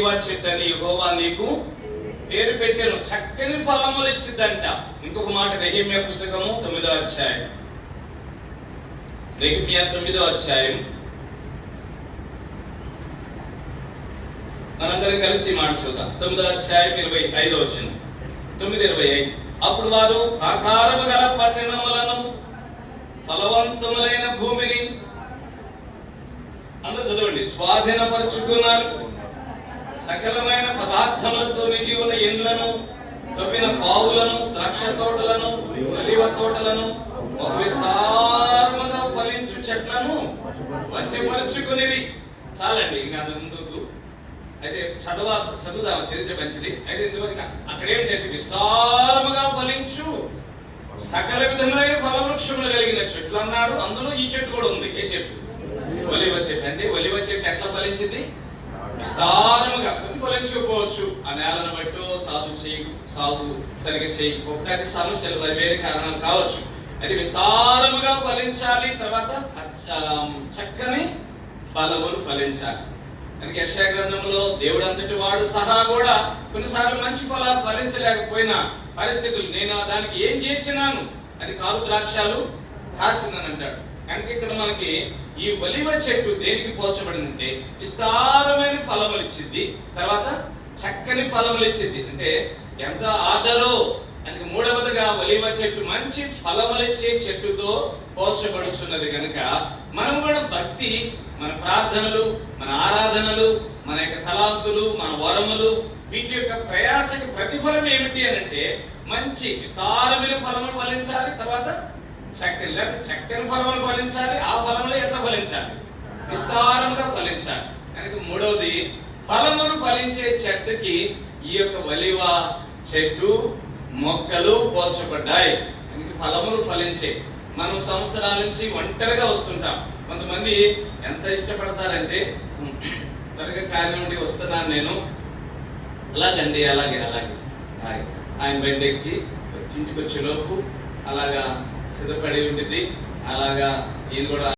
ఒలివ చెట్టు నీకు పేరు పెట్టాను. చక్కని ఫలములు ఇచ్చిద్దంట. ఇంకొక మాట నెహిమ్య పుస్తకము తొమ్మిదో అధ్యాయం. నెహిమ్య తొమ్మిదో అధ్యాయం. మనందరం కలిసి మాట చూద్దాం. తొమ్మిదో అధ్యాయం ఇరవై ఐదో వచ్చిన తొమ్మిది ఇరవై ఐదు. అప్పుడు వారు ప్రాకారము గల పట్టణములను ఫలవంతములైన భూమిని అందరూ చదవండి. స్వాధీనపరుచుకున్నారు. సకలమైన పదార్థములతో నిండి ఉన్న ఇండ్లను తవ్విన బావులను ద్రాక్ష తోటలను ఒలివ తోటలను బహు విస్తారముగా ఫలించు చెట్లను వశపరుచుకునేవి చాలండి ఇంకా అది ముందు అయితే చదవ చదువుదాం చరిత్ర మంచిది. అయితే ఇంతవరకు అక్కడేంటంటే విస్తారముగా ఫలించు సకల విధమైన ఫలవృక్షములు కలిగిన చెట్లు అన్నాడు. అందులో ఈ చెట్టు కూడా ఉంది. ఏ చెట్టు? ఒలివ చెట్టు. అంటే ఒలివ చెట్టు ఎట్లా ఫలించింది? విస్తారముగా కొన్ని ఆ నేలను బట్టో సాగు చేయ సాగు సరిగా చేయకపోవడానికి సమస్యలు వేరే కారణాలు కావచ్చు. అది విస్తారముగా ఫలించాలి తర్వాత పచ్చ- చక్కని ఫలములు ఫలించాలి. కనుక యక్షయ గ్రంథంలో దేవుడు అంతటి వాడు సహా కూడా కొన్నిసార్లు మంచి ఫలాలు ఫలించలేకపోయినా పరిస్థితులు నేను దానికి ఏం చేసినాను అది కారు ద్రాక్షాలు కాసినాను అంటాడు కనుక ఇక్కడ మనకి ఈ ఒలివ చెట్టు దేనికి పోల్చబడిందంటే విస్తారమైన ఫలములు ఇచ్చింది. తర్వాత చక్కని ఫలములు ఇచ్చింది. అంటే ఎంత ఆదరో కనుక మూడవదిగా ఒలివ చెట్టు మంచి ఫలములిచ్చే చెట్టుతో పోల్చబడుచున్నది కనుక మనం కూడా భక్తి మన ప్రార్థనలు మన ఆరాధనలు మన యొక్క తలాంతులు మన వరములు వీటి యొక్క ప్రయాసకి ప్రతిఫలం ఏమిటి అని అంటే మంచి విస్తారమైన ఫలములు ఫలించాలి. తర్వాత చక్కని లేకపోతే ఫలములు ఫలించాలి. ఆ ఫలములు ఎట్లా ఫలించాలి? విస్తారంగా ఫలించాలి. కనుక మూడవది ఫలములు ఫలించే చెట్టుకి ఈ యొక్క వలివ చెట్టు మొక్కలు పోల్చబడ్డాయి. కనుక ఫలములు ఫలించే. మనం సంవత్సరాల నుంచి ఒంటరిగా వస్తుంటాం. కొంతమంది ఎంత ఇష్టపడతారంటే త్వరగా కార్యం నుండి వస్తున్నాను నేను. అలాగండి అలాగే అలాగే. ఆయన బయట ఎక్కి ఇంటికి వచ్చేలోపు అలాగా సిద్ధపడి ఉంటుంది అలాగా ఈయన కూడా